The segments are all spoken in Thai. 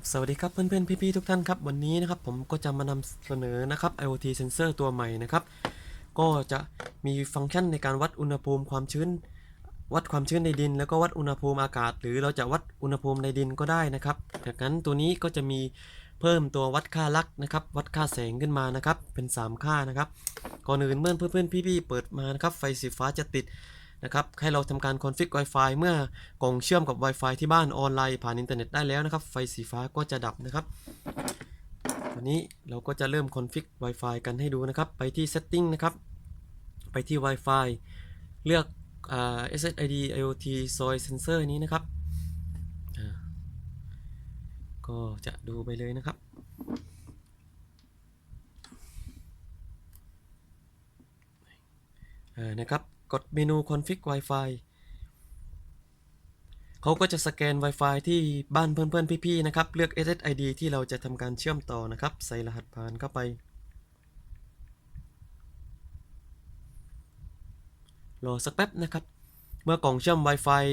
ครับสวัสดีครับเพื่อนๆพี่ๆทุกท่านครับวันนี้นะครับผมก็จะมานำเสนอนะครับ IoT sensor ตัวใหม่นะครับ ก็จะมีฟังก์ชันในการวัดอุณหภูมิความชื้น วัดความชื้นในดิน แล้วก็วัดอุณหภูมิอากาศ หรือเราจะวัดอุณหภูมิในดินก็ได้นะครับจากนั้นตัวนี้ก็จะมีเพิ่มตัววัดค่าลักนะครับ วัดค่าแสงขึ้นมานะครับ เป็น 3 ค่านะครับก่อนอื่นเมื่อเพื่อนๆพี่ๆเปิดมานะครับไฟสีฟ้าจะติด นะครับให้เราทำการคอนฟิก Wi-Fi เมื่อกล่องเชื่อมกับ Wi-Fi ที่บ้านออนไลน์ผ่านอินเทอร์เน็ตได้แล้วนะครับ ไฟสีฟ้าก็จะดับนะครับวันนี้เราก็จะเริ่มคอนฟิก Wi-Fi กันให้ดูนะครับ ไปที่ Setting นะครับ ไปที่ Wi-Fi เลือกอ่า SSID IoT Soy Sensor นี้นะครับ ก็จะดูไปเลยนะครับนะครับ กดเมนู config Wi-Fi เขาก็จะสแกน Wi-Fi ที่บ้านเพื่อนๆ พี่ๆ นะครับ เลือก SSID ที่เราจะทำการเชื่อมต่อนะครับ ใส่รหัสผ่านเข้าไป รอสักแป๊บนะครับ เมื่อกล่องเชื่อม Wi-Fi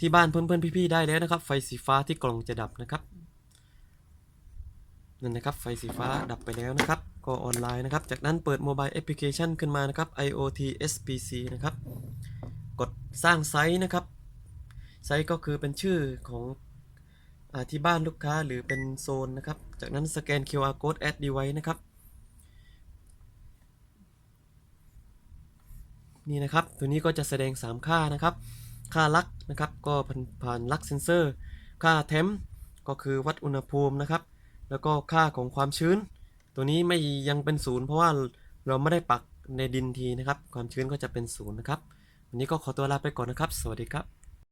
ที่บ้านเพื่อนๆ พี่ๆ ได้แล้วนะครับ ไฟสีฟ้าที่กล่องจะดับนะครับ นั่นนะครับ ไฟสีฟ้าดับไปแล้วนะครับ ก็ออนไลน์นะครับ จากนั้นเปิดโมบายแอปพลิเคชันขึ้นมานะครับ IoT SPC นะครับ กดสร้างไซต์นะครับ ไซต์ก็คือเป็นชื่อของอที่บ้านลูกค้าหรือเป็นโซนนะครับ จากนั้นสแกน QR code add device นะครับ นี่นะครับ ตัวนี้ก็จะแสดง 3 ค่านะครับ ค่าลักนะครับ ก็ผ่านผ่านลักเซนเซอร์ ค่าเทมก็คือวัดอุณหภูมินะครับ แล้วก็ค่าของความชื้น ตัวนี้ไม่ยังเป็นศูนย์เพราะว่าเราไม่ได้ปักในดินทีนะครับ ความชื้นก็จะเป็นศูนย์นะครับ วันนี้ก็ขอตัวลาไปก่อนนะครับ สวัสดีครับ